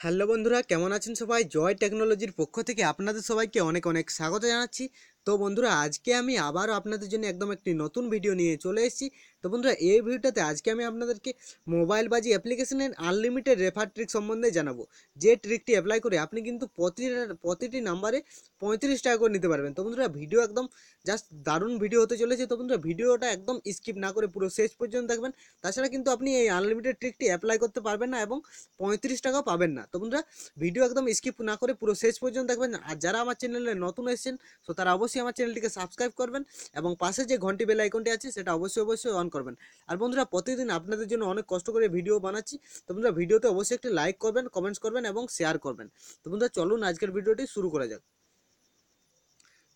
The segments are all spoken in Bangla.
হ্যালো বন্ধুরা, কেমন আছেন সবাই? জয় টেকনোলজির পক্ষ থেকে আপনাদের সবাইকে অনেক অনেক স্বাগত জানাচ্ছি। তো বন্ধুরা, আজকে আমি আবারও আপনাদের জন্য একদম একটি নতুন ভিডিও নিয়ে চলে এসেছি। তো বন্ধুরা, এই ভিডিওটাতে আজকে আমি আপনাদেরকে মোবাইল বাজি অ্যাপ্লিকেশনের আনলিমিটেড রেফার ট্রিক সম্বন্ধে জানাব। যে ট্রিকটি অ্যাপ্লাই করে আপনি কিন্তু প্রতিটি প্রতিটি নাম্বারে পঁয়ত্রিশ টাকা করে নিতে পারবেন। তো বন্ধুরা ভিডিও একদম জাস্ট দারুণ ভিডিও হতে চলেছে। তো বন্ধুরা ভিডিওটা একদম স্কিপ না করে পুরো শেষ পর্যন্ত দেখবেন। তাছাড়া কিন্তু আপনি এই আনলিমিটেড ট্রিকটি অ্যাপ্লাই করতে পারবেন না এবং পঁয়ত্রিশ টাকাও পাবেন না। তো বন্ধুরা ভিডিও একদম স্কিপ না করে পুরো শেষ পর্যন্ত দেখবেন। আর যারা আমার চ্যানেলে নতুন এসেছেন, তো তারা অবশ্যই আমার চ্যানেলটিকে সাবস্ক্রাইব করবেন এবং পাশে যে ঘন্টি বেল আইকনটি আছে, সেটা অবশ্যই অবশ্যই অন করবেন। আর বন্ধুরা, প্রতিদিন আপনাদের জন্য অনেক কষ্ট করে ভিডিও বানাচ্ছি। তো বন্ধুরা, ভিডিওতে অবশ্যই একটি লাইক করবেন, কমেন্টস করবেন এবং শেয়ার করবেন। তো বন্ধুরা, চলুন আজকের ভিডিওটি শুরু করা যাক।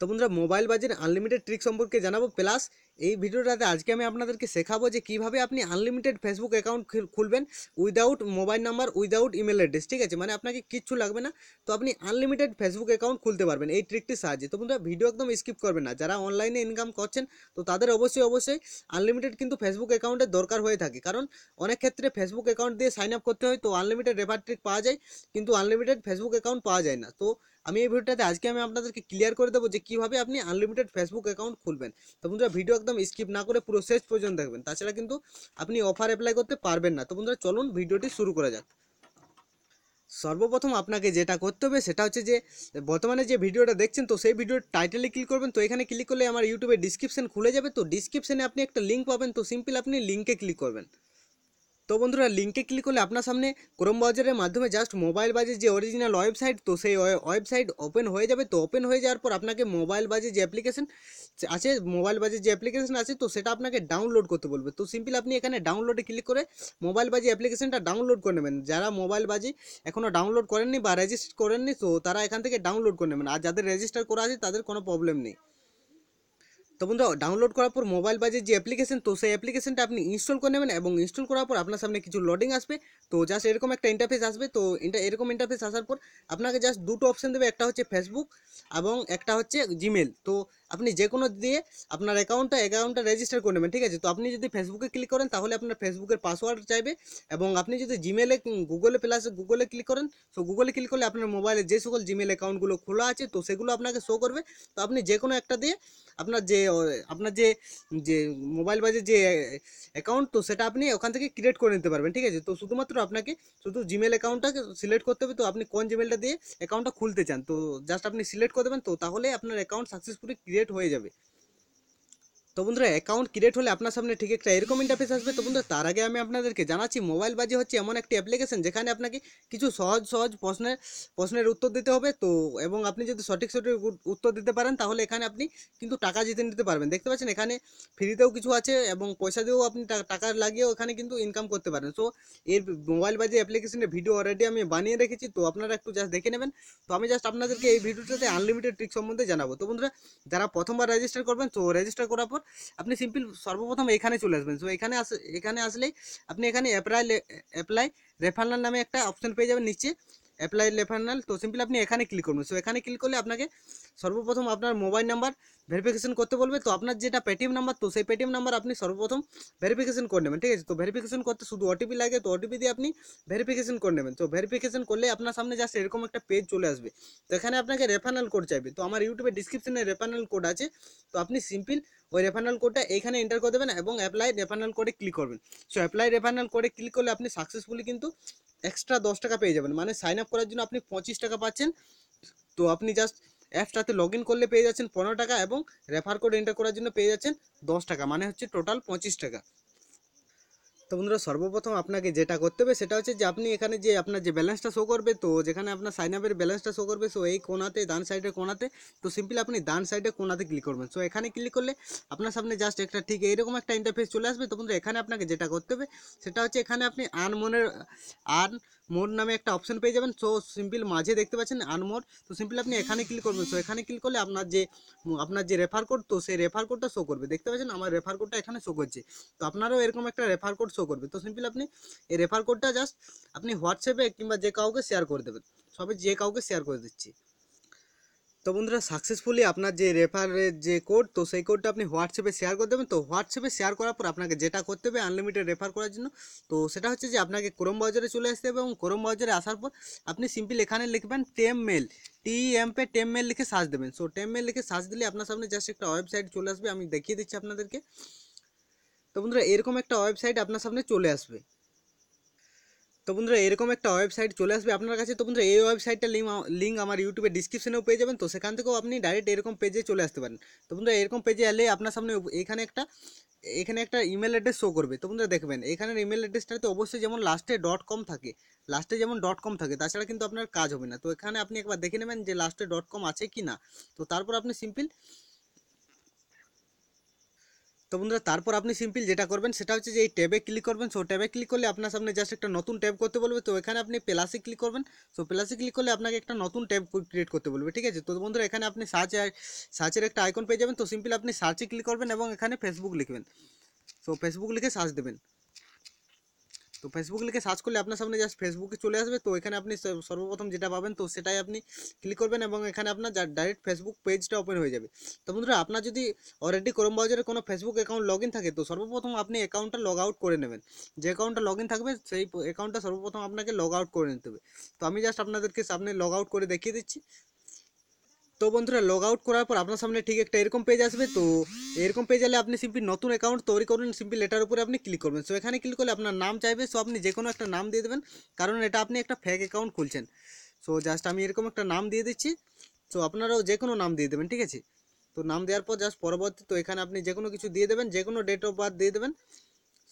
তো বন্ধুরা, মোবাইল বাজারে আনলিমিটেড ট্রিক সম্পর্কে জানাব, প্লাস এই ভিডিওটাতে আজকে আমি আপনাদেরকে শেখাবো যে কীভাবে আপনি আনলিমিটেড ফেসবুক অ্যাকাউন্ট খুলবেন without mobile number without email address ঠিক আছে? মানে আপনাকে কিচ্ছু লাগবে না। তো আপনি আনলিমিটেড ফেসবুক অ্যাকাউন্ট খুলতে পারবেন এই ট্রিকটির সাহায্যে। তো বন্ধুরা ভিডিও একদম স্কিপ করবেন না। যারা অনলাইনে ইনকাম করছেন, তো তাদের অবশ্যই অবশ্যই আনলিমিটেড কিন্তু ফেসবুক অ্যাকাউন্টের দরকার হয়ে থাকে। কারণ অনেক ক্ষেত্রে ফেসবুক অ্যাকাউন্ট দিয়ে সাইন আপ করতে হয়, তো আনলিমিটেড রেফার ট্রিক পাওয়া যায়, কিন্তু আনলিমিটেড ফেসবুক অ্যাকাউন্ট পাওয়া যায় না। তো আমি এই ভিডিওটাতে আজকে আমি আপনাদেরকে ক্লিয়ার করে দেবো যে কীভাবে আপনি আনলিমিটেড ফেসবুক অ্যাকাউন্ট খুলবেন। তো বন্ধুরা ভিডিও একদম স্কিপ না করে পুরো শেষ পর্যন্ত দেখবেন। তাছাড়া কিন্তু আপনি অফার অ্যাপ্লাই করতে পারবেন না। তো বন্ধুরা, চলুন ভিডিওটি শুরু করা যাক। সর্বপ্রথম আপনাকে যেটা করতে হবে সেটা হচ্ছে যে, বর্তমানে যে ভিডিওটা দেখছেন, তো সেই ভিডিওর টাইটেলে ক্লিক করবেন। তো এখানে ক্লিক করলে আমার ইউটিউবে ডিসক্রিপশন খুলে যাবে। তো ডিসক্রিপশনে আপনি একটা লিঙ্ক পাবেন। তো সিম্পল আপনি লিঙ্কে ক্লিক করবেন। তো বন্ধুরা লিঙ্কে ক্লিক করলে আপনার সামনে ক্রোম ব্রাউজারের মাধ্যমে জাস্ট মোবাইল বাজে যে অরিজিনাল ওয়েবসাইট তো সেই ওয়েবসাইট ওপেন হয়ে যাবে। তো ওপেন হয়ে যাওয়ার পর আপনাকে মোবাইল বাজে যে অ্যাপ্লিকেশন আছে মোবাইল বাজে যে অ্যাপ্লিকেশন আছে, তো সেটা আপনাকে ডাউনলোড করতে বলবে। তো সিম্পল আপনি এখানে ডাউনলোডে ক্লিক করে মোবাইল বাজি অ্যাপ্লিকেশনটা ডাউনলোড করে নেবেন। যারা মোবাইল বাজি এখনও ডাউনলোড করেননি বা রেজিস্টার করেননি, তো তারা এখান থেকে ডাউনলোড করে নেবেন। আর যাদের রেজিস্টার করা আছে, তাদের কোনো প্রবলেম নেই। তো বন্ধুরা ডাউনলোড করার পর মোবাইল বাজের যে অ্যাপ্লিকেশন তো সেই অ্যাপ্লিকেশনটা আপনি ইনস্টল করে নেবেন এবং ইনস্টল করার পর আপনার সামনে কিছু লোডিং আসবে। তো জাস্ট এরকম একটা ইন্টারফেস আসবে। তো এরকম ইন্টারফেস আসার পর আপনাকে জাস্ট দুটো অপশন দেবে। একটা হচ্ছে ফেসবুক এবং একটা হচ্ছে জিমেল তো আপনি যে কোনো দিয়ে আপনার অ্যাকাউন্টটা অ্যাকাউন্টটা রেজিস্টার করে নেবেন, ঠিক আছে? তো আপনি যদি ফেসবুকে ক্লিক করেন, তাহলে আপনার ফেসবুকের পাসওয়ার্ড চাইবে এবং আপনি যদি জিমেলে গুগলে প্লাস গুগলে ক্লিক করেন, তো গুগলে ক্লিক করলে আপনার মোবাইলে যে সকল জিমেল অ্যাকাউন্টগুলো খোলা আছে, তো সেগুলো আপনাকে শো করবে। তো আপনি যে কোনো একটা দিয়ে আপনার যে আপনার যে যে মোবাইল বাজে যে অ্যাকাউন্ট তো সেটা আপনি ওখান থেকে ক্রিয়েট করে নিতে পারবেন, ঠিক আছে? তো শুধুমাত্র আপনাকে শুধু জিমেল অ্যাকাউন্টটাকে সিলেক্ট করতে হবে, তো আপনি কোন জিমেলটা দিয়ে অ্যাকাউন্টটা খুলতে চান, তো জাস্ট আপনি সিলেক্ট করে দেবেন, তো তাহলে আপনার অ্যাকাউন্ট সাকসেসফুলি ক্রিয়েট হয়ে যাবে। তো বন্ধুরা অ্যাকাউন্ট ক্রিয়েট হলে আপনার সামনে ঠিক একটা এরকম ইন্টারফেস আসবে। তো বন্ধুরা, তার আগে আমি আপনাদেরকে জানাচ্ছি মোবাইল বাজি হচ্ছে এমন একটি অ্যাপ্লিকেশন যেখানে আপনাকে কিছু সহজ সহজ প্রশ্নের প্রশ্নের উত্তর দিতে হবে। তো, এবং আপনি যদি সঠিক সঠিক উত্তর দিতে পারেন, তাহলে এখানে আপনি কিন্তু টাকা জিতে নিতে পারবেন। দেখতে পাচ্ছেন, এখানে ফ্রিতেও কিছু আছে এবং পয়সা দিয়েও আপনি টাকা লাগিয়েও এখানে কিন্তু ইনকাম করতে পারেন। সো এর মোবাইল বাজি অ্যাপ্লিকেশনের ভিডিও অলরেডি আমি বানিয়ে রেখেছি। তো আপনারা একটু জাস্ট দেখে নেবেন। তো আমি জাস্ট আপনাদেরকে এই ভিডিওটাতে আনলিমিটেড ট্রিক সম্বন্ধে জানাব। তো বন্ধুরা, যারা প্রথমবার রেজিস্টার করবেন, তো রেজিস্টার করার পর আপনি সিম্পল সর্বপ্রথম এখানে চলে আসবেন। সো এখানে আস, এখানে আসলেই আপনি এখানে অ্যাপ্লাই অ্যাপ্লাই রেফারেল নামে একটা অপশন পেয়ে যাবেন নিচে। অ্যাপ্লাই রেফারেল তো সিম্পলি আপনি এখানে ক্লিক করবেন সো এখানে ক্লিক করলে আপনাকে সর্বপ্রথম আপনার মোবাইল নাম্বার ভেরিফিকেশন করতে বলবে। তো আপনার যেটা পেটিএম নাম্বার তো সেই পেটিএম নাম্বার আপনি সর্বপ্রথম ভেরিফিকেশন করে নেবেন, ঠিক আছে? তো ভেরিফিকেশন করতে শুধু ওটিপি লাগে, তো ওটিপি দিয়ে আপনি ভেরিফিকেশন করে নেবেন। তো ভেরিফিকেশন করলে আপনার সামনে জাস্ট এরকম একটা পেজ চলে আসবে। তো এখানে আপনাকে রেফারেল কোড চাইবে। তো আমার ইউটিউবে ডিসক্রিপশনে রেফারেল কোড আছে। তো আপনি সিম্পল ওই রেফারেল কোডটা এইখানে এন্টার করে দেবেন এবং অ্যাপ্লাই রেফারেল কোডে ক্লিক করবেন। সো অ্যাপ্লাই রেফারেল কোডে ক্লিক করলে আপনি সাকসেসফুলি কিন্তু এক্সট্রা দশ টাকা পেয়ে যাবেন। মানে সাইন আপ করার জন্য আপনি পঁচিশ টাকা পাচ্ছেন। তো আপনি জাস্ট অ্যাপসটাতে লগ ইন করলে পেয়ে যাচ্ছেন পনেরো টাকা এবং রেফার কোড এন্টার করার জন্য পেয়ে যাচ্ছেন দশ টাকা। মানে হচ্ছে টোটাল পঁচিশ টাকা। তো বন্ধুরা, সর্বপ্রথম আপনাকে যেটা করতে হবে সেটা হচ্ছে যে আপনি এখানে যে আপনার যে ব্যালেন্সটা শো করবে, তো যেখানে আপনার সাইন আপের ব্যালেন্সটা শো করবে সো এই কোনাতে ডান সাইডের কোনাতে তো সিম্পলি আপনি ডান সাইডে কোনাতে ক্লিক করবেন। সো এখানে ক্লিক করলে আপনার সামনে জাস্ট একটা ঠিক এইরকম একটা ইন্টারফেস চলে আসবে। তো বন্ধুরা, এখানে আপনাকে যেটা করতে হবে, সেটা হচ্ছে এখানে আপনি আনমনের আর্ন মোড নামে একটা অপশন পেয়ে যাবেন। সো সিম্পল মাঝে দেখতে পাচ্ছেন আনমোড তো সিম্পল আপনি এখানে ক্লিক করবেন। সো এখানে ক্লিক করলে আপনার যে আপনার যে রেফার কোড তো সেই রেফার কোডটা শো করবে। দেখতে পাচ্ছেন আমার রেফার কোডটা এখানে শো করছে। তো আপনারও এরকম একটা রেফার কোড শো করবে। তো সিম্পল আপনি এই রেফার কোডটা জাস্ট আপনি হোয়াটসঅ্যাপে কিংবা যে কাউকে শেয়ার করে দেবেন। সবে যে কাউকে শেয়ার করে দিচ্ছি। তো বন্ধুরা সাকসেসফুলি আপনার যে রেফারের যে কোড তো সেই কোডটা আপনি হোয়াটসঅ্যাপে শেয়ার করে দেবেন। তো হোয়াটসঅ্যাপে শেয়ার করার পর আপনাকে যেটা করতে হবে আনলিমিটেড রেফার করার জন্য। তো সেটা হচ্ছে যে, আপনাকে ক্রোম ব্রাউজারে চলে আসতে হবে এবং ক্রোম ব্রাউজারে আসার পর আপনি সিম্পল এখানে লিখবেন temp mail T M P temp mail লিখে সার্চ দেবেন। সো টেম মেল লিখে সার্চ দিলে আপনার সামনে জাস্ট একটা ওয়েবসাইট চলে আসবে। আমি দেখিয়ে দিচ্ছি আপনাদেরকে। তো বন্ধুরা, এরকম একটা ওয়েবসাইট আপনার সামনে চলে আসবে। তো বন্ধুরা, এরকম একটা ওয়েবসাইট চলে আসবে আপনার কাছে। তো বন্ধুরা, এই ওয়েবসাইটটা লিঙ্ক লিঙ্ক আমার ইউটিউবে ডিসক্রিপশনেও পেয়ে যাবেন। তো সেখান থেকেও আপনি ডাইরেক্ট এরকম পেজে চলে আসতে পারেন। তো বন্ধুরা, এরকম পেজে এলে আপনার সামনে এখানে একটা এখানে একটা ইমেল অ্যাড্রেস শো করবে। তো বন্ধুরা, দেখবেন, এখানের ইমেল অ্যাড্রেসটাতে অবশ্যই যেমন লাস্টে ডট কম থাকে লাস্টে যেমন ডট কম থাকে, তাছাড়া কিন্তু আপনার কাজ হবে না। তো এখানে আপনি একবার দেখে নেবেন যে লাস্টে ডট কম আছে কি না তো তারপর আপনি সিম্পল তো বন্ধুরা, তারপর আপনি সিম্পল যেটা করবেন, সেটা হচ্ছে যে এই ট্যাবে ক্লিক করবেন। সো ট্যাবে ক্লিক করলে আপনার সামনে জাস্ট একটা নতুন ট্যাব করতে বলবে। তো এখানে আপনি প্লাসে ক্লিক করবেন। সো প্লাসে ক্লিক করলে আপনাকে একটা নতুন ট্যাব ক্রিয়েট করতে বলবে, ঠিক আছে? তো বন্ধুরা, এখানে আপনি সার্চ সার্চের একটা আইকন পেয়ে যাবেন। তো সিম্পল আপনি সার্চে ক্লিক করবেন এবং এখানে ফেসবুক লিখবেন। সো ফেসবুক লিখে সার্চ দেবেন। তো ফেসবুক লিখে সার্চ করলে আপনার সামনে জাস্ট ফেসবুকে চলে আসবে। তো এখানে আপনি সর্বপ্রথম যেটা পাবেন, তো সেটাই আপনি ক্লিক করবেন এবং এখানে আপনার ডাইরেক্ট ফেসবুক পেজটা ওপেন হয়ে যাবে। তো বন্ধুরা, আপনার যদি অলরেডি ক্রোম ব্রাউজারে কোনো ফেসবুক অ্যাকাউন্ট লগ থাকে, তো সর্বপ্রথম আপনি অ্যাকাউন্টটা লগ আউট করে নেবেন। যে অ্যাকাউন্টটা লগ থাকবে, সেই অ্যাকাউন্টটা সর্বপ্রথম আপনাকে লগ আউট করে নিতে হবে। তো আমি জাস্ট আপনাদেরকে সামনে লগ আউট করে দেখিয়ে দিচ্ছি। তো বন্ধুরা লগ আউট করার পর আপনার সামনে ঠিক একটা এরকম পেজ আসবে। তো এরকম পেজ এলে আপনি সিম্পলি নতুন অ্যাকাউন্ট তৈরি করুন সিম্পলি এটার উপরে আপনি ক্লিক করবেন। সো এখানে ক্লিক করলে আপনার নাম চাইবে। সো আপনি যে কোনো একটা নাম দিয়ে দেবেন। কারণ এটা আপনি একটা ফেক অ্যাকাউন্ট খুলছেন। সো জাস্ট আমি এরকম একটা নাম দিয়ে দিচ্ছি। সো আপনারাও যে কোনো নাম দিয়ে দেবেন, ঠিক আছে? তো নাম দেওয়ার পর জাস্ট পরবর্তী তো এখানে আপনি যে কোনো কিছু দিয়ে দেবেন যে কোনো ডেট অফ বার্থ দিয়ে দেবেন।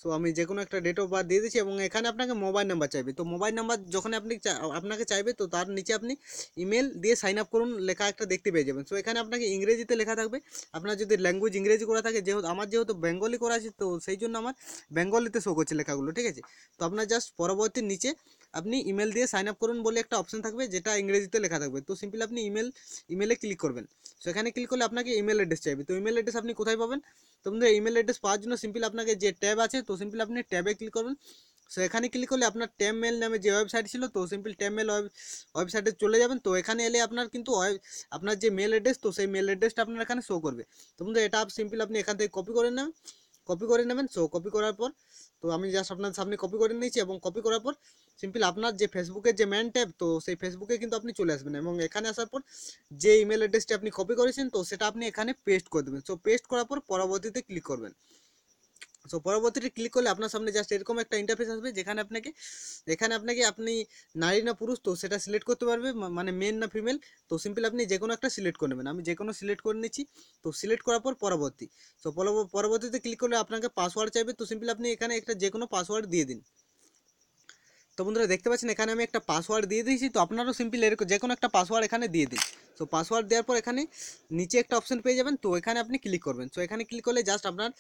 সো আমি যে কোনো একটা ডেট অফ বার্থ দিয়ে দিচ্ছি এবং এখানে আপনাকে মোবাইল নাম্বার চাইবে। তো মোবাইল নাম্বার যখন আপনি আপনাকে চাইবে, তো তার নিচে আপনি ইমেল দিয়ে সাইন আপ করুন, লেখা একটা দেখতে পেয়ে যাবেন। সো এখানে আপনাকে ইংরেজিতে লেখা থাকবে। আপনার যদি ল্যাঙ্গুয়েজ ইংরেজি করা থাকে, যেহেতু আমার যেহেতু বেঙ্গলি করা আছে, তো সেই জন্য আমার বেঙ্গলিতে শো করছে লেখাগুলো, ঠিক আছে? তো আপনার জাস্ট পরবর্তী নিচে আপনি ইমেল দিয়ে সাইন আপ করুন বলে একটা অপশন থাকবে, যেটা ইংরেজিতে লেখা থাকবে। তো সিম্পলি আপনি ইমেল ইমেলে ক্লিক করবেন। সেখানে ক্লিক করলে আপনাকে ইমেল অ্যাড্রেস চাইবে। তো ইমেল অ্যাড্রেস আপনি কোথায় পাবেন? তো বন্ধু ইমেল অ্যাড্রেস পাওয়ার জন্য সিম্পল আপনাকে যে ট্যাব আছে, তো সিম্পল আপনি ট্যাবে ক্লিক করবেন সো এখানে ক্লিক করলে আপনার ট্যাম মেল নামে যে ওয়েবসাইট ছিল, তো সিম্পল ট্যাম মেল ওয়েবসাইটে চলে যাবেন। তো এখানে এলে আপনার কিন্তু আপনার যে মেল অ্যাড্রেস তো সেই মেল অ্যাড্রেসটা আপনার এখানে শো করবে। তো বন্ধু এটা সিম্পল আপনি এখান থেকে কপি করে নেবেন। কপি করে নেবেন। সো কপি করার পর তো আমি জাস্ট আপনার সামনে কপি করে নিয়েছি এবং কপি করার পর সিম্পল আপনার যে ফেসবুকের যে ম্যান ট্যাব তো সেই ফেসবুকে কিন্তু আপনি চলে আসবেন এবং এখানে আসার পর যে ইমেল অ্যাড্রেসটি আপনি কপি করেছেন, তো সেটা আপনি এখানে পেস্ট করে দেবেন। সো পেস্ট করার পর পরবর্তীতে ক্লিক করবেন। সো পরবর্তীতে ক্লিক করলে আপনার সামনে জাস্ট এরকম একটা ইন্টারফেস আসবে যেখানে আপনাকে এখানে আপনাকে আপনি নারী না পুরুষ, তো সেটা সিলেক্ট করতে পারবে মানে মেন না ফিমেল তো সিম্পল আপনি যে কোনো একটা সিলেক্ট করে নেবেন। আমি যে কোনো সিলেক্ট করে নিচ্ছি, তো সিলেক্ট করার পর পরবর্তী। সো পরবর্তীতে ক্লিক করলে আপনাকে পাসওয়ার্ড চাইবে, তো সিম্পল আপনি এখানে একটা যে কোনো পাসওয়ার্ড দিয়ে দিন। তো বন্ধুরা দেখতে পাচ্ছেন, এখানে আমি একটা পাসওয়ার্ড দিয়ে দিয়েছি, তো আপনারাও সিম্পল এরকম যে কোনো একটা পাসওয়ার্ড এখানে দিয়ে দিন। তো পাসওয়ার্ড দেওয়ার পর এখানে নিচে একটা অপশন পেয়ে যাবেন, তো এখানে আপনি ক্লিক করবেন। তো এখানে ক্লিক করলে জাস্ট আপনার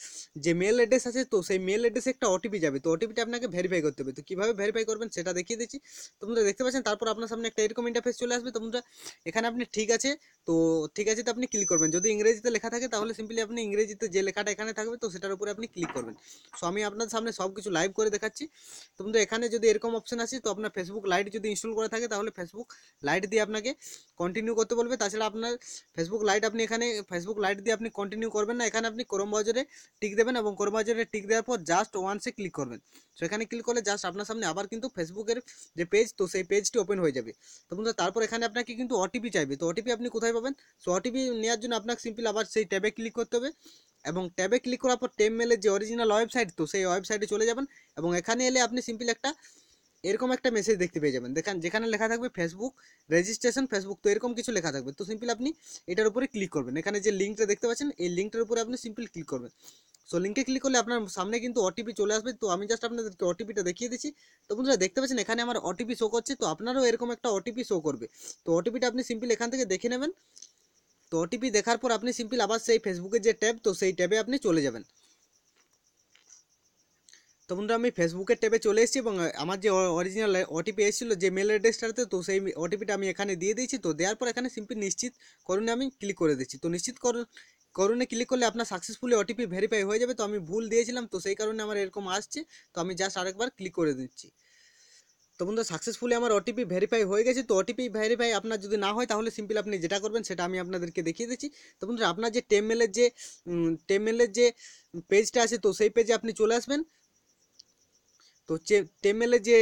যে মেল অ্যাড্রেস আছে, তো সেই মেল অ্যাড্রেসে একটা ওটিপি যাবে, তো ওটিপিটা আপনাকে ভেরিফাই করতে হবে। তো কীভাবে ভেরিফাই করবেন সেটা দেখিয়ে দিচ্ছি। তো বন্ধুরা দেখতে পাচ্ছেন, তারপর আপনার সামনে একটা এরকম ইন্টারফেস চলে আসবে। তো বন্ধুরা, এখানে আপনি ঠিক আছে, তো ঠিক আছে তো আপনি ক্লিক করবেন। যদি ইংরেজিতে লেখা থাকে, তাহলে সিম্পলি আপনি ইংরেজিতে যে লেখাটা এখানে থাকবে, তো সেটার উপরে আপনি ক্লিক করবেন। সো আমি আপনাদের সামনে সব কিছু লাইভ করে দেখাচ্ছি। তো বন্ধু এখানে যদি এরকম অপশন আছে, তো আপনার ফেসবুক লাইট যদি ইনস্টল করা থাকে, তাহলে ফেসবুক লাইট দিয়ে আপনাকে কন্টিনিউ করতে বলবে। তাছাড়া আপনার ফেসবুক লাইট আপনি এখানে ফেসবুক লাইট দিয়ে আপনি কন্টিনিউ করবেন না। এখানে আপনি ক্রোম ব্রাউজারে টিক দেবেন এবং ক্রোম ব্রাউজারে টিক দেওয়ার পর জাস্ট ওয়ান্সে ক্লিক করবেন। সো এখানে ক্লিক করলে জাস্ট আপনার সামনে আবার কিন্তু ফেসবুকের যে পেজ তো সেই পেজটি ওপেন হয়ে যাবে। তো বন্ধু তারপর এখানে আপনাকে কিন্তু ওটিপি চাইবে। তো ওটিপি আপনি কোথায় পাবেন? সো ওটিপি নেওয়ার জন্য আপনাকে সিম্পল আবার সেই ট্যাবে ক্লিক করতে হবে। এবং ট্যাবে ক্লিক করার পর টেম মেলের যে অরিজিনাল ওয়েবসাইট তো সেই ওয়েবসাইটে চলে যাবেন। এবং এখানে এলে আপনি সিম্পল একটা এরকম একটা মেসেজ দেখতে পেয়ে যাবেন। দেখেন, যেখানে লেখা থাকবে ফেসবুক রেজিস্ট্রেশন ফেসবুক তো এরকম কিছু লেখা থাকবে। তো সিম্পল আপনি এটার উপরে ক্লিক করবেন। এখানে যে লিঙ্কটা দেখতে পাচ্ছেন, এই লিঙ্কটার উপরে আপনি সিম্পল ক্লিক করবেন। সো লিঙ্কে ক্লিক করলে আপনার সামনে কিন্তু ওটিপি চলে আসবে। তো আমি জাস্ট আপনাদেরকে ওটিপিটা দেখিয়ে দিচ্ছি। তো বন্ধুরা, দেখতে পাচ্ছেন, এখানে আমার ওটিপি শো করছে। তো আপনারও এরকম একটা ওটিপি শো করবে। তো ওটিপিটা আপনি সিম্পল এখান থেকে দেখে নেবেন। তো ওটিপি দেখার পর আপনি সিম্পল আবার সেই ফেসবুকের যে ট্যাব তো সেই ট্যাবে আপনি চলে যাবেন। তো বন্ধুরা, আমি ফেসবুকের ট্যাবে চলে এসেছি এবং আমার যে অরিজিনাল ওটিপি এসেছিল যে মেল অ্যাড্রেসটাতে তো সেই ওটিপিটা আমি এখানে দিয়ে দিয়েছি। তো দেওয়ার পর এখানে সিম্পল নিশ্চিত করুনে, আমি ক্লিক করে দিচ্ছি। তো নিশ্চিত করুন, করুনে ক্লিক করলে আপনার সাকসেসফুলি ওটিপি ভেরিফাই হয়ে যাবে। তো আমি ভুল দিয়েছিলাম, তো সেই কারণে আমার এরকম আসছে। তো আমি জাস্ট আরেকবার ক্লিক করে দিচ্ছি। তো বন্ধু সাকসেসফুলি আমার ওটিপি ভেরিফাই হয়ে গেছে। তো ওটিপি ভেরিফাই আপনার যদি না হয়, তাহলে সিম্পল আপনি যেটা করবেন, সেটা আমি আপনাদেরকে দেখিয়ে দিচ্ছি। তো বন্ধুরা, আপনার যে টেমমেলের যে টেমমেলের যে পেজটা আছে, তো সেই পেজে আপনি চলে আসবেন। তো টেমেলে যে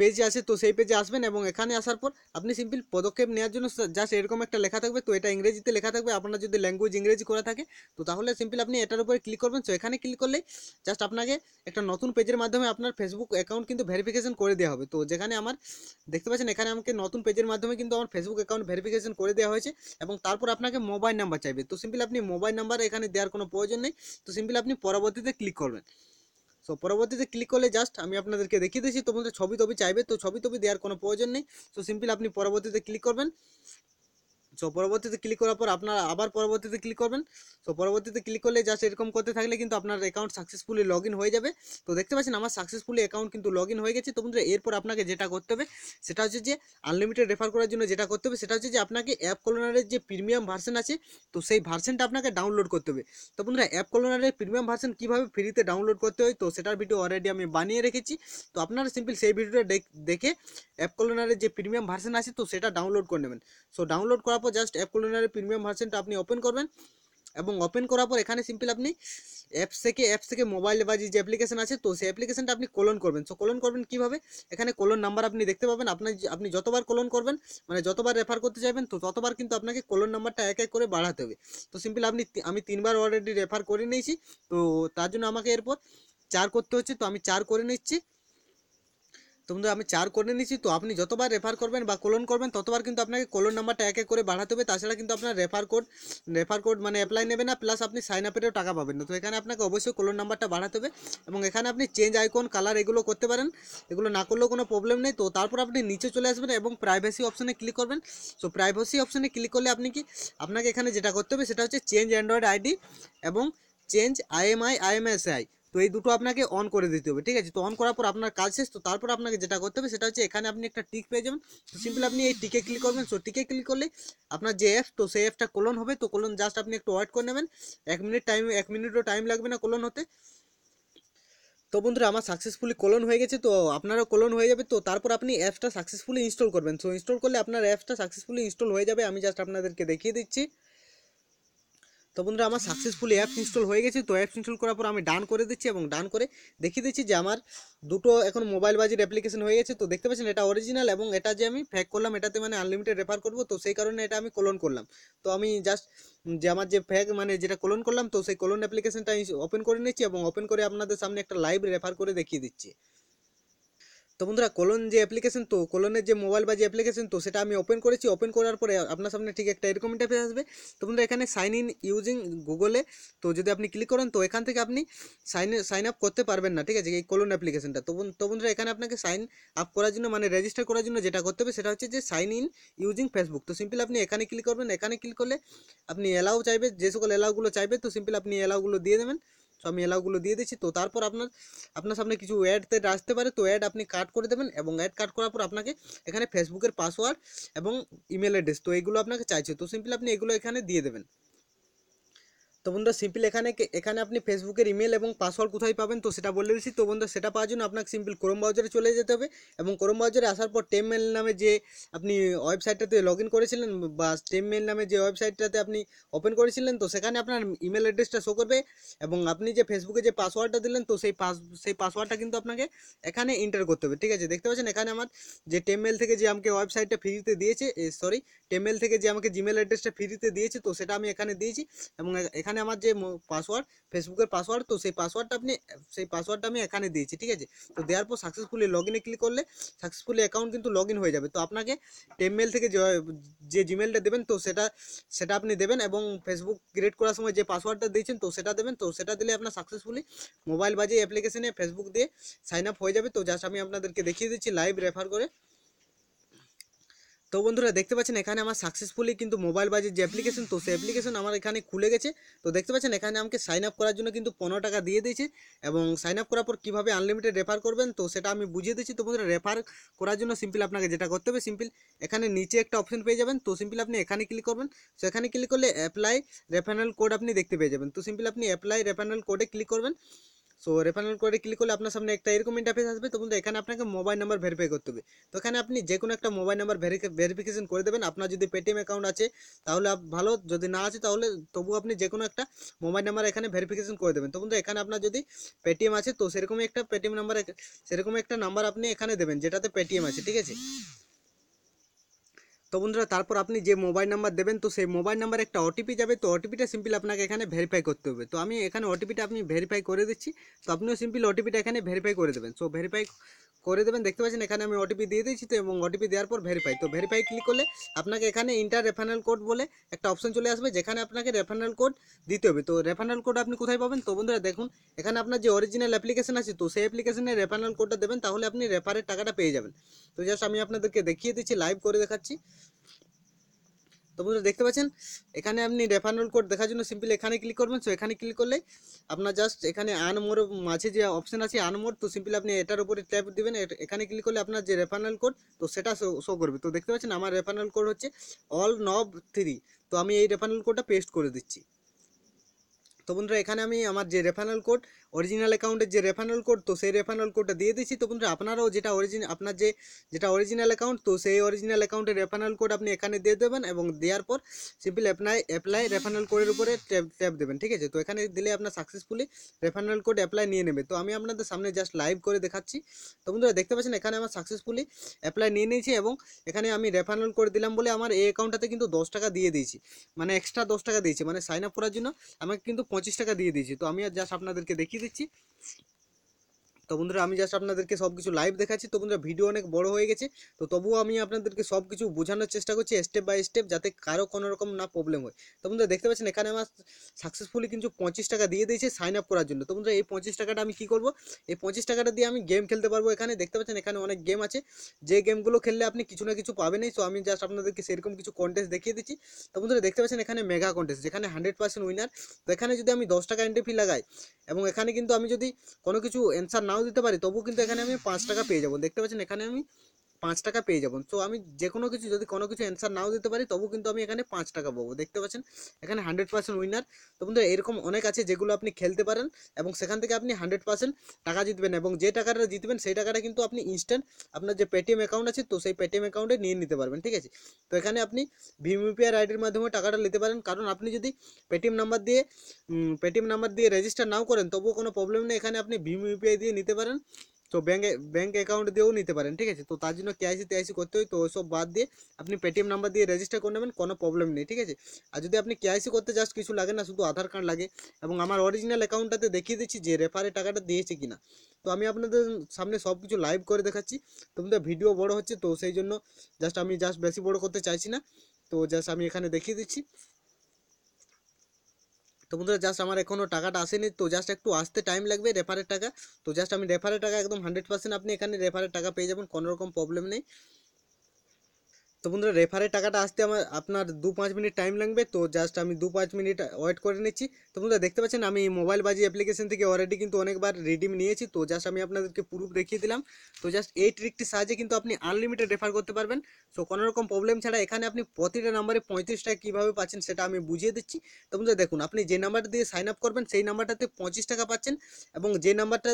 পেজ আছে, তো সেই পেজে আসবেন এবং এখানে আসার পর আপনি সিম্পল পদক্ষেপ নেওয়ার জন্য জাস্ট এরকম একটা লেখা থাকবে। তো এটা ইংরেজিতে লেখা থাকবে। আপনার যদি ল্যাঙ্গুয়েজ ইংরেজি করা থাকে, তো তাহলে সিম্পল আপনি এটার উপরে ক্লিক করবেন। তো এখানে ক্লিক করলে জাস্ট আপনাকে একটা নতুন পেজের মাধ্যমে আপনার ফেসবুক অ্যাকাউন্ট কিন্তু ভেরিফিকেশন করে দেওয়া হবে। তো যেখানে আমার, দেখতে পাচ্ছেন এখানে আমাকে নতুন পেজের মাধ্যমে কিন্তু আমার ফেসবুক অ্যাকাউন্ট ভেরিফিকেশন করে দেওয়া হয়েছে এবং তারপর আপনাকে মোবাইল নাম্বার চাইবে। তো সিম্পল আপনি মোবাইল নাম্বার এখানে দেওয়ার কোনো প্রয়োজন নেই। তো সিম্পল আপনি পরবর্তীতে ক্লিক করবেন। সো পরবর্তীতে ক্লিক করলে জাস্ট আমি আপনাদেরকে দেখিয়ে দিয়েছি, তোমাদের ছবি টবি চাইবে, তো ছবি টবি দেওয়ার কোনো প্রয়োজন নেই। সো সিম্পল আপনি পরবর্তীতে ক্লিক করবেন। সো পরবর্তীতে ক্লিক করার পর আপনার আবার পরবর্তীতে ক্লিক করবেন। সো পরবর্তীতে ক্লিক করলে জাস্ট এরকম করতে থাকলে কিন্তু আপনার অ্যাকাউন্ট সাকসেসফুলি লগ হয়ে যাবে। তো দেখতে পাচ্ছেন আমার সাকসেসফুলি অ্যাকাউন্ট কিন্তু লগ হয়ে গেছে। তো বন্ধুরা, এরপর আপনাকে যেটা করতে হবে, সেটা হচ্ছে যে আনলিমিটেড রেফার করার জন্য যেটা করতে হবে, সেটা হচ্ছে যে আপনাকে অ্যাপ কলোনারের যে প্রিমিয়াম ভার্সন আছে, তো সেই ভার্সনটা আপনাকে ডাউনলোড করতে হবে। তো বন্ধুরা অ্যাপ কলোনারের প্রিমিয়াম ভার্সন কীভাবে ফ্রিতে ডাউনলোড করতে হয়, তো সেটার ভিডিও অলরেডি আমি বানিয়ে রেখেছি। তো আপনারা সিম্পল সেই ভিডিওটা দেখে অ্যাপ কলোনারের যে প্রিমিয়াম ভার্সন আছে, তো সেটা ডাউনলোড করে নেবেন। সো ডাউনলোড করার পর জাস্ট অ্যাপ কলোনারের প্রিমিয়াম ভার্সনটা আপনি ওপেন করবেন এবং ওপেন করার পর এখানে সিম্পল আপনি অ্যাপস থেকে অ্যাপস থেকে মোবাইল বা যে অ্যাপ্লিকেশন আছে, তো সেই অ্যাপ্লিকেশনটা আপনি কোলন করবেন। সো কোলন করবেন কীভাবে? এখানে কোলন নাম্বার আপনি দেখতে পাবেন। আপনার আপনি যতবার কোলন করবেন মানে যতবার রেফার করতে চাইবেন, তো ততবার কিন্তু আপনাকে কোলন নাম্বারটা এক এক করে বাড়াতে হবে। তো সিম্পল আপনি আমি তিনবার অলরেডি রেফার করে নিয়েছি। তো তার জন্য আমাকে এরপর চার করতে হচ্ছে। তো আমি চার করে নিচ্ছি। তো বন্ধু আমি চার করে নিচ্ছি তো আপনি যতবার রেফার করবেন বা কোলন করবেন, ততবার কিন্তু আপনাকে কোলন নাম্বারটা এক এক করে বাড়াতে হবে। তাছাড়া কিন্তু আপনার রেফার কোড রেফার কোড মানে অ্যাপ্লাই নেবে না প্লাস আপনি সাইন আপেরও টাকা পাবেন না। তো এখানে আপনাকে অবশ্যই কোলন নাম্বারটা বাড়াতে হবে এবং এখানে আপনি চেঞ্জ আইকন কালার এগুলো করতে পারেন। এগুলো না করলেও কোনো প্রবলেম নেই। তো তারপর আপনি নিচে চলে আসবেন এবং প্রাইভেসি অপশনে ক্লিক করবেন। সো প্রাইভেসি অপশনে ক্লিক করলে আপনি কি, আপনাকে এখানে যেটা করতে হবে সেটা হচ্ছে চেঞ্জ অ্যান্ড্রয়েড আইডি এবং চেঞ্জ আইএমআই আইএমএসআই তো এই দুটো আপনাকে অন করে দিতে হবে, ঠিক আছে? তো অন করার পর আপনার কাজ শেষ, তো তারপর আপনাকে যেটা করতে হবে সেটা হচ্ছে এখানে আপনি একটা টিক পেয়ে যাবেন। তো সিম্পল আপনি এই টিকে ক্লিক করবেন। সো টিকে ক্লিক করলে আপনার যে অ্যাপ তো সেই অ্যাপটা কোলন হবে। তো কোলন জাস্ট আপনি একটু ওয়েট করে নেবেন। এক মিনিট টাইম এক মিনিটও টাইম লাগবে না কোলন হতে। তো বন্ধুরা, আমার সাকসেসফুলি কোলন হয়ে গেছে, তো আপনারও কোলন হয়ে যাবে। তো তারপর আপনি অ্যাপসটা সাকসেসফুলি ইনস্টল করবেন। সো ইনস্টল করলে আপনার অ্যাপসটা সাকসেসফুলি ইনস্টল হয়ে যাবে। আমি জাস্ট আপনাদেরকে দেখিয়ে দিচ্ছি। তো বন্ধুরা, আমার সাকসেসফুলি অ্যাপস ইনস্টল হয়ে গেছে। তো অ্যাপস ইনস্টল করার পর আমি ডান করে দিচ্ছি এবং ডান করে দেখিয়ে দিচ্ছি যে আমার দুটো এখন মোবাইল বাজির অ্যাপ্লিকেশন হয়ে গেছে। তো দেখতে পাচ্ছেন, এটা অরিজিনাল এবং এটা যে আমি ফ্যাক করলাম, এটাতে মানে আনলিমিটেড রেফার করব। তো সেই কারণে এটা আমি কোলন করলাম। তো আমি জাস্ট যে আমার যে ফ্যাক মানে যেটা কোলন করলাম, তো সেই কোলন অ্যাপ্লিকেশনটা ওপেন করে নিচ্ছি এবং ওপেন করে আপনাদের সামনে একটা লাইভ রেফার করে দেখিয়ে দিচ্ছি। তো বন্ধুরা কোলন যে অ্যাপ্লিকেশন তো কোলনের যে মোবাইল বা যে অ্যাপ্লিকেশন তো, সেটা আমি ওপেন করেছি। ওপেন করার পরে আপনার সামনে ঠিক একটা এরকম ইন্টারফেস আসবে। তো বন্ধুরা, এখানে সাইন ইন ইউজিং গুগলে তো যদি আপনি ক্লিক করেন, তো এখান থেকে আপনি সাইন সাইন আপ করতে পারবেন না, ঠিক আছে? এই কোলন অ্যাপ্লিকেশনটা তো বন্ধুরা, এখানে আপনাকে সাইন আপ করার জন্য মানে রেজিস্টার করার জন্য যেটা করতে হবে, সেটা হচ্ছে যে সাইন ইন ইউজিং ফেসবুক তো সিম্পল আপনি এখানে ক্লিক করবেন, এখানে ক্লিক করলে আপনি এলাও চাইবে, যে সকল এলাওগুলো চাইবে, তো সিম্পল আপনি এলাওগুলো দিয়ে দেবেন। তো আমি এলাওগুলো দিয়ে দিচ্ছি। তো তারপর আপনার আপনার সামনে কিছু অ্যাড আসতে পারে। তো অ্যাড আপনি কাট করে দেবেন এবং অ্যাড কাট করার পর আপনাকে এখানে ফেসবুকের পাসওয়ার্ড এবং ইমেল অ্যাড্রেস তো এইগুলো আপনাকে চাইছে। তো সিম্পলি আপনি এগুলো এখানে দিয়ে দেবেন। তো বন্ধুরা সিম্পল এখানে এখানে আপনি ফেসবুকের ইমেল এবং পাসওয়ার্ড কোথায় পাবেন তো সেটা বলে দিচ্ছি। তো বন্ধুরা, সেটা পাওয়ার জন্য আপনাকে সিম্পল ক্রোম ব্রাউজারে চলে যেতে হবে এবং ক্রোম ব্রাউজারে আসার পর টেম মেল নামে যে আপনি ওয়েবসাইটটাতে লগ ইন করেছিলেন বা টেম মেল নামে যে ওয়েবসাইটটাতে আপনি ওপেন করেছিলেন তো সেখানে আপনার ইমেল অ্যাড্রেসটা শো করবে এবং আপনি যে ফেসবুকে যে পাসওয়ার্ডটা দিলেন তো সেই পাস সেই পাসওয়ার্ডটা কিন্তু আপনাকে এখানে এন্টার করতে হবে। ঠিক আছে? দেখতে পাচ্ছেন এখানে আমার যে টেম মেল থেকে যে আমাকে ওয়েবসাইটটা ফ্রিতে দিয়েছে সরি টেম মেল থেকে যে আমাকে জিমেল অ্যাড্রেসটা ফ্রিতে দিয়েছে তো সেটা আমি এখানে দিয়েছি এবং এখানে আমার যে পাসওয়ার্ড ফেসবুকের পাসওয়ার্ড তো সেই পাসওয়ার্ডটা আপনি, সেই পাসওয়ার্ডটা আমি এখানে দিয়েছি, ঠিক আছে? তো দেওয়ার পর সাকসেসফুলি লগ ইনে ক্লিক করলে সাকসেসফুলি অ্যাকাউন্ট কিন্তু লগ ইন হয়ে যাবে। তো আপনাকে টেমমেল থেকে যে জিমেলটা দেবেন, তো সেটা সেটা আপনি দেবেন এবং ফেসবুক ক্রিয়েট করার সময় যে পাসওয়ার্ডটা দিয়েছেন, তো সেটা দেবেন। তো সেটা দিলে আপনার সাকসেসফুলি মোবাইল বাজে অ্যাপ্লিকেশনে ফেসবুক দিয়ে সাইন আপ হয়ে যাবে। তো জাস্ট আমি আপনাদেরকে দেখিয়ে দিচ্ছি লাইভ রেফার করে। তো বন্ধুরা দেখতে পাচ্ছেন, এখানে আমার সাকসেসফুলি কিন্তু মোবাইল বাজের যে অ্যাপ্লিকেশন তো সেই অ্যাপ্লিকেশন আমার এখানে খুলে গেছে। তো দেখতে পাচ্ছেন, এখানে আমাকে সাইন আপ করার জন্য কিন্তু পনেরো টাকা দিয়ে দিয়েছে এবং সাইন আপ করার পর কীভাবে আনলিমিটেড রেফার করবেন, তো সেটা আমি বুঝিয়ে দিচ্ছি। তো বন্ধুরা রেফার করার জন্য সিম্পল আপনাকে যেটা করতে হবে সিম্পল এখানে নিচে একটা অপশন পেয়ে যাবেন। তো সিম্পল আপনি এখানে ক্লিক করবেন। তো এখানে ক্লিক করলে অ্যাপ্লাই রেফারেল কোড আপনি দেখতে পেয়ে যাবেন। তো সিম্পল আপনি অ্যাপ্লাই রেফারেল কোডে ক্লিক করবেন। সো রেফারেল কোডে ক্লিক করলে আপনার সামনে একটা এরকম ইন্টারফেস আসবে। তো বন্ধুরা এখানে আপনাকে মোবাইল নাম্বার ভেরিফাই করতে হবে। তো এখানে আপনি যে কোনো একটা মোবাইল নাম্বার ভেরিফিকেশন করে দেবেন। আপনার যদি পেটিএম অ্যাকাউন্ট আছে, তাহলে ভালো। যদি না আছে, তাহলে তবু আপনি যে কোনো একটা মোবাইল নাম্বার এখানে ভেরিফিকেশন করে দেবেন। তো বন্ধুরা এখানে আপনার যদি পেটিএম আছে, তো সেরকমই একটা পেটিএম নাম্বার সেরকম একটা নাম্বার আপনি এখানে দেবেন, যেটাতে পেটিএম আছে, ঠিক আছে? তো বন্ধুরা, তারপর আপনি যে মোবাইল নাম্বার দেবেন, তো সেই মোবাইল নাম্বার একটা ওটিপি যাবে। তো ওটিপিটা সিম্পল আপনাকে এখানে ভেরিফাই করতে হবে। তো আমি এখানে ওটিপিটা আপনি ভেরিফাই করে দিচ্ছি। তো আপনিও সিম্পল ওটিপিটা এখানে ভেরিফাই করে দেবেন। সো ভেরিফাই করে দেবেন। দেখতে পাচ্ছেন, এখানে আমি ওটিপি দিয়ে দিয়েছি তো, এবং ওটিপি দেওয়ার পর ভেরিফাই তো ভেরিফাই ক্লিক করলে আপনাকে এখানে ইন্টার রেফারেল কোড বলে একটা অপশন চলে আসবে, যেখানে আপনাকে রেফারেল কোড দিতে হবে। তো রেফারেল কোড আপনি কোথায় পাবেন? তো বন্ধুরা দেখুন, এখানে আপনার যে অরিজিনাল অ্যাপ্লিকেশন আছে, তো সেই অ্যাপ্লিকেশনে রেফারেল কোডটা দেবেন, তাহলে আপনি রেফারের টাকাটা পেয়ে যাবেন। তো জাস্ট আমি আপনাদেরকে দেখিয়ে দিচ্ছি লাইভ করে দেখাচ্ছি। তো বন্ধুরা দেখতে পাচ্ছেন? এখানে আপনি রেফারেল কোড দেখার জন্য সিম্পল এখানে ক্লিক করবেন। সো এখানে ক্লিক করলে আপনার জাস্ট এখানে আনমোর মাঝে যে অপশন আছে আনমোর তো সিম্পলি আপনি এটার উপরে ট্যাপ দিবেন। এখানে ক্লিক করলে আপনার যে রেফারেল কোড তো সেটা শো করবে। তো দেখতে পাচ্ছেন, আমার রেফারেল কোড হচ্ছে অল নব থ্রি তো আমি এই রেফারেল কোডটা পেস্ট করে দিচ্ছি। তো বন্ধুরা, এখানে আমি আমার যে রেফারেল কোড অরিজিনাল অ্যাকাউন্টের যে রেফারেল কোড তো সেই রেফারেল কোডটা দিয়ে দিচ্ছি তো বন্ধুরা, আপনারাও যেটা অরিজিনাল আপনার যে, যেটা অরিজিনাল অ্যাকাউন্ট তো সেই অরিজিনাল অ্যাকাউন্টের রেফারেল কোড আপনি এখানে দিয়ে দেবেন এবং দেওয়ার পর সিম্পল অ্যাপ্লাই অ্যাপ্লাই রেফারেল কোডের উপরে ট্যাপ ট্যাপ দেবেন, ঠিক আছে? তো এখানে দিলে আপনার সাকসেসফুলি রেফারেল কোড অ্যাপ্লাই নিয়ে নেবে। তো আমি আপনাদের সামনে জাস্ট লাইভ করে দেখাচ্ছি। তো বন্ধুরা, দেখতে পাচ্ছেন, এখানে আমার সাকসেসফুলি অ্যাপ্লাই নিয়ে নিয়েছি এবং এখানে আমি রেফারেল করে দিলাম বলে আমার এই অ্যাকাউন্টটাতে কিন্তু দশ টাকা দিয়ে দিয়েছি। মানে এক্সট্রা দশ টাকা দিয়েছি মানে সাইন আপ করার জন্য। আমাকে কিন্তু পঁচিশ টাকা দিয়ে দিয়েছি। তো আমি আর জাস্ট আপনাদেরকে দেখিয়ে দিচ্ছি। তো বন্ধুরা, আমি জাস্ট আপনাদেরকে সব কিছু লাইভ দেখাচ্ছি। তো বন্ধুরা ভিডিও অনেক বড় হয়ে গেছে। তো তবুও আমি আপনাদেরকে সব কিছু বোঝানোর চেষ্টা করছি স্টেপ বাই স্টেপ যাতে কারও কোনো রকম না প্রবলেম হয়। তো বন্ধুরা, দেখতে পাচ্ছেন, এখানে আমার সাকসেসফুলি কিন্তু পঁচিশ টাকা দিয়ে দিয়েছে সাইন আপ করার জন্য। তো বন্ধুরা, এই পঁচিশ টাকাটা আমি কী করব? এই পঁচিশ টাকাটা দিয়ে আমি গেম খেলতে পারব এখানে। দেখতে পাচ্ছেন, এখানে অনেক গেম আছে। যে গেমগুলো খেললে আপনি কিছু না কিছু পাবেনই তো আমি জাস্ট আপনাদেরকে সেরকম কিছু কন্টেস্ট দেখিয়ে দিচ্ছি। তো বন্ধুরা, দেখতে পাচ্ছেন, এখানে মেগা কন্টেস্ট যেখানে হান্ড্রেড পার্সেন্ট উইনার তো এখানে যদি আমি দশ টাকা এন্ট্রি ফি লাগাই, এবং এখানে কিন্তু আমি যদি কোনো কিছু অ্যান্সার নাও দিতে পারি তবু কিন্তু এখানে আমি পাঁচ টাকা পেয়ে যাব। দেখতে পাচ্ছেন, এখানে আমি পাঁচ টাকা পেয়ে যাব। তো আমি যে কোনো কিছু, যদি কোনো কিছু অ্যান্সার নাও দিতে পারি, তবু কিন্তু আমি এখানে পাঁচ টাকা পাবো। দেখতে পাচ্ছেন? এখানে হান্ড্রেড পার্সেন্ট উইনার তো বন্ধু, এরকম অনেক আছে যেগুলো আপনি খেলতে পারেন এবং সেখান থেকে আপনি হান্ড্রেড পার্সেন্ট টাকা জিতবেন এবং যে টাকাটা জিতবেন, সেই টাকাটা কিন্তু আপনি ইনস্ট্যান্ট আপনার যে পেটিএম অ্যাকাউন্ট আছে, তো সেই পেটিএম অ্যাকাউন্টে নিয়ে নিতে পারবেন, ঠিক আছে? তো এখানে আপনি ভীম ইউপিআর আইডির মাধ্যমে টাকাটা নিতে পারেন। কারণ আপনি যদি পেটিএম নাম্বার দিয়ে পেটিএম নাম্বার দিয়ে রেজিস্টার নাও করেন, তবুও কোনো প্রবলেম নেই। এখানে আপনি ভীম ইউপিআই দিয়ে নিতে পারেন। তো ব্যাঙ্কে ব্যাঙ্ক অ্যাকাউন্ট দিয়েও নিতে পারেন, ঠিক আছে? তো তার জন্য কেআইসি টেআইসি করতে হয়, তো ওসব বাদ দিয়ে আপনি পেটিএম নাম্বার দিয়ে রেজিস্টার করে নেবেন, কোনো প্রবলেম নেই, ঠিক আছে? আর যদি আপনি কেআইসি করতে জাস্ট কিছু লাগে না, শুধু আধার কার্ড লাগে, এবং আমার অরিজিনাল অ্যাকাউন্টটাতে দেখিয়ে দিচ্ছি যে রেফারে টাকাটা দিয়েছে কিনা। তো আমি আপনাদের সামনে সব কিছু লাইভ করে দেখাচ্ছি। তোমাদের ভিডিও বড় হচ্ছে, তো সেই জন্য জাস্ট আমি জাস্ট বেশি বড় করতে চাইছি না। তো জাস্ট আমি এখানে দেখিয়ে দিচ্ছি। তো বন্ধুরা জাস্ট আমার এখনও টাকাটা আসেনি, তো জাস্ট একটু আসতে টাইম লাগবে রেফারের টাকা। তো জাস্ট আমি রেফারের টাকা একদম হান্ড্রেড পার্সেন্ট আপনি এখানে রেফারের টাকা পেয়ে যাবেন, কোনো রকম প্রবলেম নেই। তো বন্ধুরা রেফারের টাকাটা আসতে আমার আপনার দু পাঁচ মিনিট টাইম লাগবে, তো জাস্ট আমি দু পাঁচ মিনিট ওয়েট করে নিচ্ছি। তো বন্ধুরা, দেখতে পাচ্ছেন, আমি মোবাইল বাজি অ্যাপ্লিকেশন থেকে অলরেডি কিন্তু অনেকবার রিডিম নিয়েছি, তো জাস্ট আমি আপনাদেরকে প্রুফ দেখিয়ে দিলাম। তো জাস্ট এই ট্রিকটির সাহায্যে কিন্তু আপনি আনলিমিটেড রেফার করতে পারবেন। সো কোনো রকম প্রবলেম ছাড়া এখানে আপনি প্রতিটা নাম্বারে পঁয়ত্রিশ টাকা কীভাবে পাচ্ছেন সেটা আমি বুঝিয়ে দিচ্ছি। তো বন্ধুরা, দেখুন, আপনি যে নাম্বারটা দিয়ে সাইন আপ করবেন, সেই নাম্বারটাতে পঁচিশ টাকা পাচ্ছেন এবং যে নাম্বারটা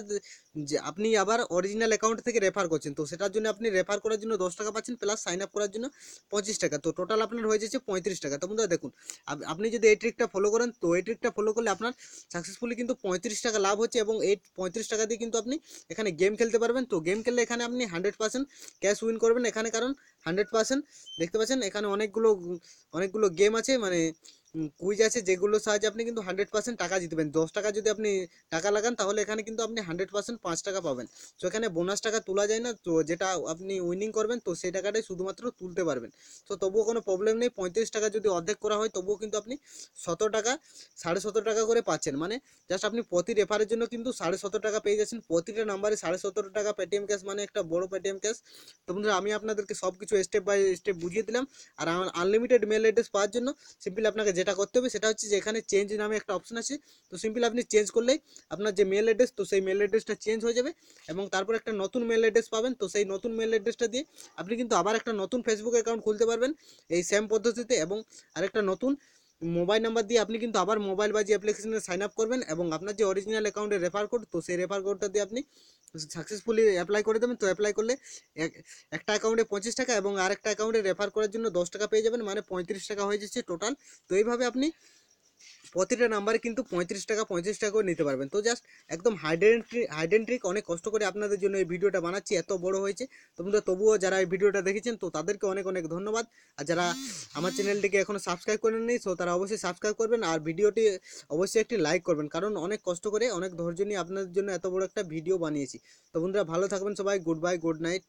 আপনি আবার অরিজিনাল অ্যাকাউন্ট থেকে রেফার করছেন, তো সেটার জন্য আপনি রেফার করার জন্য দশ টাকা পাচ্ছেন প্লাস সাইন আপ করার জন্য। পঁচিশ টাকা। তো টোটাল আপনার হয়ে যাচ্ছে পঁয়ত্রিশ টাকা। তো বন্ধুরা দেখুন, আপ- আপনি যদি এই ট্রিকটা ফলো করেন, তো এই ট্রিকটা ফলো করলে আপনার সাকসেসফুলি কিন্তু পঁয়ত্রিশ টাকা লাভ হচ্ছে এবং এই পঁয়ত্রিশ টাকা দিয়ে কিন্তু আপনি এখানে গেম খেলতে পারবেন। তো গেম খেললে এখানে আপনি হান্ড্রেড পার্সেন্ট ক্যাশ উইন করবেন। এখানে কারণ হান্ড্রেড পার্সেন্ট দেখতে পাচ্ছেন এখানে অনেকগুলো অনেকগুলো গেম আছে। মানে কুইজ আছে যেগুলোর সাহায্যে আপনি কিন্তু হান্ড্রেড পার্সেন্ট টাকা জিতবেন। দশ টাকা যদি আপনি টাকা লাগান, তাহলে এখানে কিন্তু আপনি হান্ড্রেড পার্সেন্ট পাঁচ টাকা পাবেন। তো এখানে বোনাস টাকা তোলা যায় না, তো যেটা আপনি উইনিং করবেন, তো সেই টাকাটাই শুধুমাত্র তুলতে পারবেন। তো তবুও কোনো প্রবলেম নেই, পঁয়ত্রিশ টাকা যদি অর্ধেক করা হয়, তবুও কিন্তু আপনি সতেরো টাকা, সাড়ে সতেরো টাকা করে পাচ্ছেন। মানে জাস্ট আপনি প্রতি রেফারের জন্য কিন্তু সাড়ে সতেরো টাকা পেয়ে যাচ্ছেন। প্রতিটা নাম্বারে সাড়ে সতেরো টাকা পেটিএম ক্যাশ মানে একটা বড় পেটিএম ক্যাশ তো বন্ধুরা, আমি আপনাদেরকে সব কিছু স্টেপ বাই স্টেপ বুঝিয়ে দিলাম। আর আনলিমিটেড মেল অ্যাড্রেস পাওয়ার জন্য সিম্পলি আপনাকে যেটা করতে হবে সেটা হচ্ছে যে এখানে চেঞ্জ নামে একটা অপশন আছে। তো সিম্পল আপনি চেঞ্জ করলেই আপনার যে মেল অ্যাড্রেস তো সেই মেল অ্যাড্রেসটা চেঞ্জ হয়ে যাবে এবং তারপর একটা নতুন মেল অ্যাড্রেস পাবেন। তো সেই নতুন মেল অ্যাড্রেসটা দিয়ে আপনি কিন্তু আবার একটা নতুন ফেসবুক অ্যাকাউন্ট খুলতে পারবেন এই সেম পদ্ধতিতে এবং আরেকটা নতুন মোবাইল নাম্বার দিয়ে আপনি কিন্তু আবার মোবাইল বাজি অ্যাপ্লিকেশনে সাইন আপ করবেন এবং আপনার যে অরিজিনাল অ্যাকাউন্টে রেফার কোড তো সেই রেফার কোডটা দিয়ে আপনি সাকসেসফুলি অ্যাপ্লাই করে দেবেন। তো অ্যাপ্লাই করলে এক- একটা অ্যাকাউন্টে পঁচিশ টাকা এবং আরেকটা অ্যাকাউন্টে রেফার করার জন্য দশ টাকা পেয়ে যাবেন মানে পঁয়ত্রিশ টাকা হয়ে যাচ্ছে টোটাল তো এইভাবে আপনি প্রতিটা নাম্বারে কিন্তু পঁয়ত্রিশ টাকা পঁয়ত্রিশ টাকা করে নিতে পারবেন। তো জাস্ট একদম হাইডেন্ট্রি হাইডেন্ট্রিক অনেক কষ্ট করে আপনাদের জন্য এই ভিডিওটা বানাচ্ছি, এত বড় হয়েছে। তো বন্ধুরা, তবুও যারা এই ভিডিওটা দেখেছেন, তো তাদেরকে অনেক অনেক ধন্যবাদ। আর যারা আমার চ্যানেলটিকে এখনও সাবস্ক্রাইব করেননি তো তারা অবশ্যই সাবস্ক্রাইব করবেন। আর ভিডিওটি অবশ্যই একটি লাইক করবেন, কারণ অনেক কষ্ট করে, অনেক ধৈর্য নিয়ে আপনাদের জন্য এত বড় একটা ভিডিও বানিয়েছি। তো বন্ধুরা, ভালো থাকবেন সবাই। Good bye good night